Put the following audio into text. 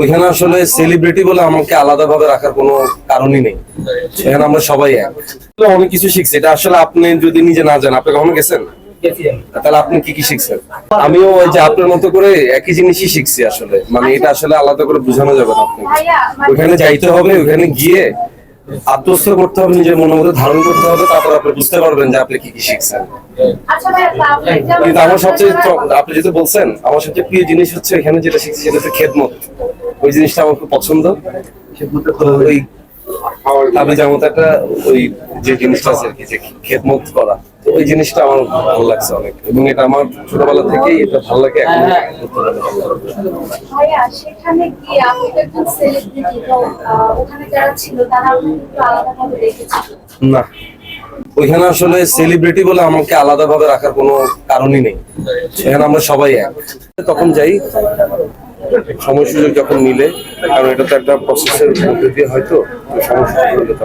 ওইখানে আসলে সেলিব্রিটি বলে আমাকে আলাদা ভাবে রাখার কোনো কারণই নেই। এখানে আমরা সবাই এক। অনেক কিছু শিখছি। এটা আসলে আপনি যদি নিজে না জানেন আপনি কখনো গেছেন? তাহলে আপনি কি কি শিখছেন? আমিও ওই যে আপনার মতো করে একই জিনিসই শিখছি আসলে। মানে এটা আসলে আলাদা করে বোঝানো যাবে না আপনাকে। ওইখানে যাইতে হবে ওইখানে গিয়ে আত্মস্থ করতে হবে নিজের মনের মধ্যে ধারণ করতে হবে তারপর আপনি বুঝতে পারবেন যে আপনি কি কি শিখছেন। আচ্ছা কিন্তু আমার সবচেয়ে আপনি যেটা বলছেন আমার সবচেয়ে প্রিয় জিনিস হচ্ছে এখানে যেটা শিখছি সেটা হচ্ছে খেদমত। ওই জিনিসটা আমার খুব পছন্দ। ওই আমি যেমন একটা ওই যে জিনিসটা আছে আর কি যে খেদমত করা তো ওই জিনিসটা আমার ভালো লাগছে অনেক। এবং এটা আমার ছোটবেলা থেকেই এটা ভালো লাগে এখন সেখানে গিয়ে আপনি একজন সেলিব্রিটি তো ওখানে যারা ছিল তারা আপনাকে আলাদাভাবে দেখেছিল? না। ওইখানে আসলে সেলিব্রিটি বলে আমাকে আলাদা ভাবে রাখার কোনো কারণই নেই। সেখানে আমরা সবাই এক। তখন যাই সময় সুযোগ যখন নিলে কারণ এটা তো একটা প্রসেসের মধ্যে দিয়ে হয়তো সময় সুযোগ